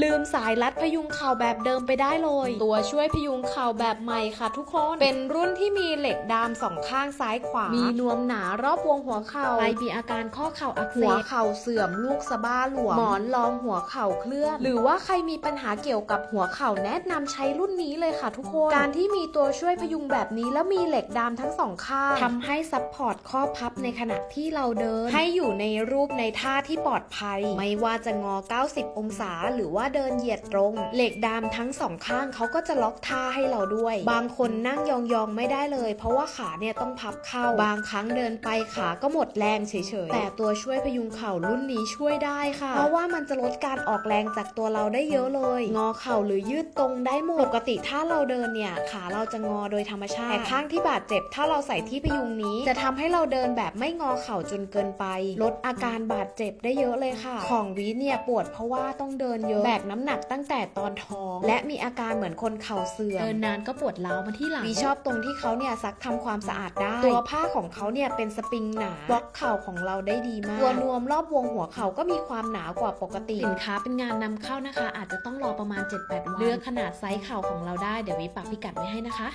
ลืมสายรัดพยุงเข่าแบบเดิมไปได้เลย ตัวช่วยพยุงเข่าแบบใหม่ค่ะทุกคน เป็นรุ่นที่มีเหล็กดามสองข้างซ้ายขวา มีนวมหนารอบวงหัวเข่าใครมีอาการข้อเข่าอักเสบหัวเข่าเสื่อมลูกสะบ้าหลวมหมอนรองหัวเข่าเคลื่อน หรือว่าใครมีปัญหาเกี่ยวกับหัวเข่าแนะนำใช้รุ่นนี้เลยค่ะทุกคน การที่มีตัวช่วยพยุงแบบนี้แล้วมีเหล็กดามทั้งสองข้างทำให้ซัพพอร์ตข้อพับในขณะที่เราเดิน ให้อยู่ในรูปในท่าที่ปลอดภัย ไม่ว่าจะงอ 90 องศาหรือว่าเดินเหยียดตรง เหล็กดามทั้งสองข้างเขาก็จะล็อกท่าให้เราด้วย บางคนนั่งยองๆไม่ได้เลย เพราะว่าขาเนี่ยต้องพับเข้า บางครั้งเดินไปขาก็หมดแรงเฉยๆ แต่ตัวช่วยพยุงเข่ารุ่นนี้ช่วยได้ค่ะ เพราะว่ามันจะลดการออกแรงจากตัวเราได้เยอะเลย งอเข่าหรือยืดตรงได้หมด ปกติถ้าเราเดินเนี่ยขาเราจะงอโดยธรรมชาติ แต่ข้างที่บาดเจ็บถ้าเราใส่ที่พยุงนี้ จะทำให้เราเดินแบบไม่งอเข่าจนเกินไป ลดอาการบาดเจ็บได้เยอะเลยค่ะ ของวีเนี่ยปวดเพราะว่าต้องเดินเยอะกน้ำหนักตั้งแต่ตอนท้อง และมีอาการเหมือนคนเข่าเสื่อมเดินนานก็ปวดร้าวมาที่หลังวีชอบตรงที่เขาเนี่ยซักทำความสะอาดได้ ตัวผ้าของเขาเนี่ยเป็นสปริงหนาบล็อกเข่าของเราได้ดีมาก ตัวนวมรอบวงหัวเข่าก็มีความหนากว่าปกติสินค้าเป็นงานนำเข้านะคะ อาจจะต้องรอประมาณ 7-8 วันเลือกขนาดไซส์เข่าของเราได้เดี๋ยววิปักพิกัดไว้ให้นะคะ